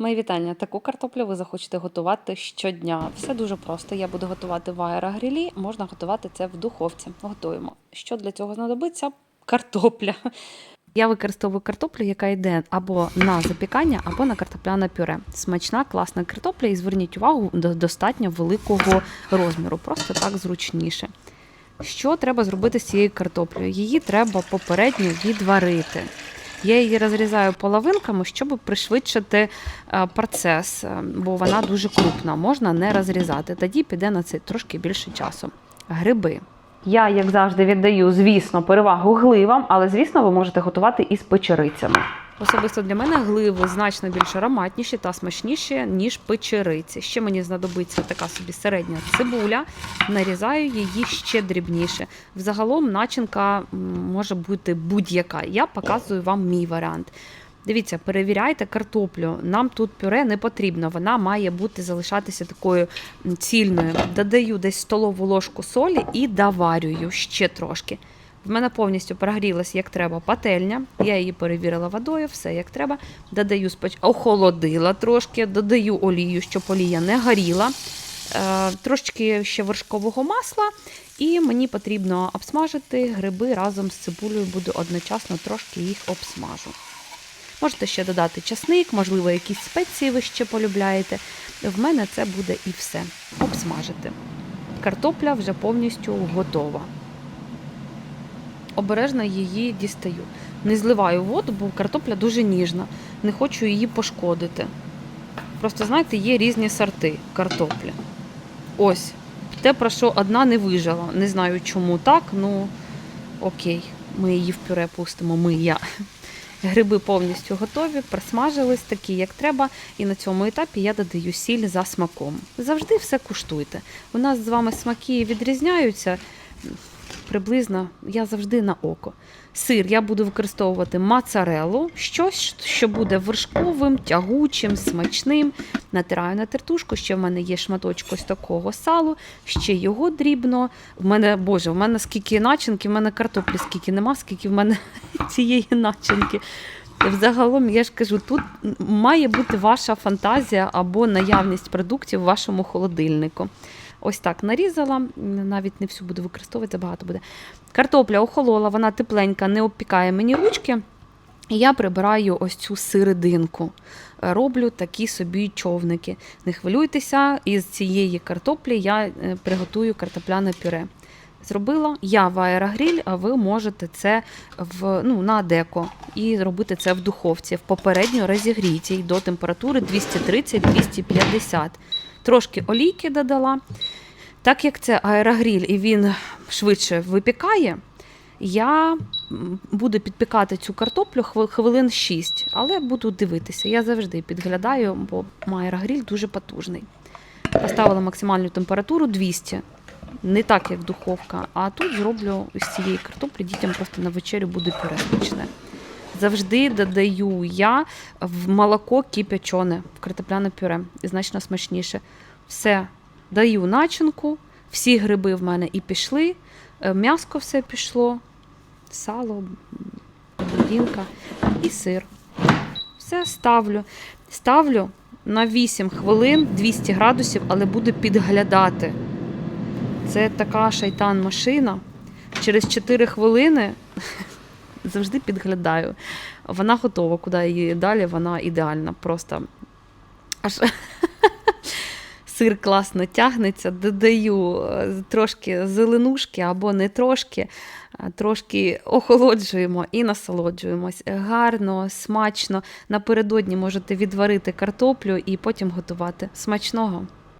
Мої вітання. Таку картоплю ви захочете готувати щодня. Все дуже просто. Я буду готувати в аерогрілі, можна готувати це в духовці. Готуємо. Що для цього знадобиться? Картопля. Я використовую картоплю, яка йде або на запікання, або на картопляне пюре. Смачна, класна картопля, і зверніть увагу до достатньо великого розміру, просто так зручніше. Що треба зробити з цією картоплею? Її треба попередньо відварити. Я її розрізаю половинками, щоб пришвидшити е, процес, е, бо вона дуже крупна, можна не розрізати. Тоді піде на це трошки більше часу. Гриби. Я, як завжди, віддаю, звісно, перевагу гливам, але, звісно, ви можете готувати із печерицями. Особисто для мене гливи значно більш ароматніші та смачніші, ніж печериці. Ще мені знадобиться така собі середня цибуля, нарізаю її ще дрібніше. Взагалом начинка може бути будь-яка. Я показую вам мій варіант. Дивіться, перевіряйте картоплю. Нам тут пюре не потрібно, вона має бути залишатися такою цільною. Додаю десь столову ложку солі і доварюю ще трошки. В мене повністю прогрілась як треба пательня. Я її перевірила водою, все як треба. Додаю споч... охолодила трошки, додаю олію, щоб олія не горіла. Е, трошечки ще вершкового масла, і мені потрібно обсмажити гриби разом з цибулею, буду одночасно трошки їх обсмажу. Можете ще додати часник, можливо, якісь спеції ви ще полюбляєте. В мене це буде і все. Обсмажити. Картопля вже повністю готова. Обережно її дістаю. Не зливаю воду, бо картопля дуже ніжна. Не хочу її пошкодити. Просто, знаєте, є різні сорти картоплі. Ось. Те, про що одна не вижила. Не знаю, чому так, ну окей, ми її в пюре пустимо, ми я. Гриби повністю готові, просмажились такі, як треба. І на цьому етапі я додаю сіль за смаком. Завжди все куштуйте. У нас з вами смаки відрізняються приблизно, я завжди на око. Сир я буду використовувати моцарелу, щось, що буде вершковим, тягучим, смачним. Натираю на тертушку, ще в мене є шматочок ось такого салу, ще його дрібно. В мене, боже, в мене скільки начинки, в мене картоплі скільки нема, скільки в мене цієї начинки. Взагалом, я ж кажу, тут має бути ваша фантазія або наявність продуктів в вашому холодильнику. Ось так нарізала, навіть не всю буду використовувати, забагато буде. Картопля охолола, вона тепленька, не обпікає мені ручки. І я прибираю ось цю серединку. Роблю такі собі човники. Не хвилюйтеся, із цієї картоплі я е, приготую картопляне пюре. Зробила я в аерогріль, а ви можете це в, ну, на деко і робити це в духовці, в попередньо розігрітій до температури 230-250. Трошки олійки додала. Так як це аерогріль і він швидше випікає, я буду підпікати цю картоплю хвилин 6, але буду дивитися. Я завжди підглядаю, бо аерогріль дуже потужний. Поставила максимальну температуру 200. Не так, як духовка, а тут зроблю з цієї картоплі, дітям просто на вечерю буде пюре смачне. Завжди додаю я в молоко кипячене, в картопляне пюре, і значно смачніше. Все, даю начинку, всі гриби в мене і пішли, е, м'яско все пішло, сало, будінка і сир. Все ставлю. Ставлю на 8 хвилин 200 градусів, але буду підглядати. Це така шайтан-машина. Через 4 хвилини завжди підглядаю. Вона готова, куди її далі, вона ідеальна. Просто аж сир класно тягнеться, додаю е, трошки зеленушки або не трошки, трошки охолоджуємо і насолоджуємось. Гарно, смачно. Напередодні можете відварити картоплю і потім готувати. Смачного!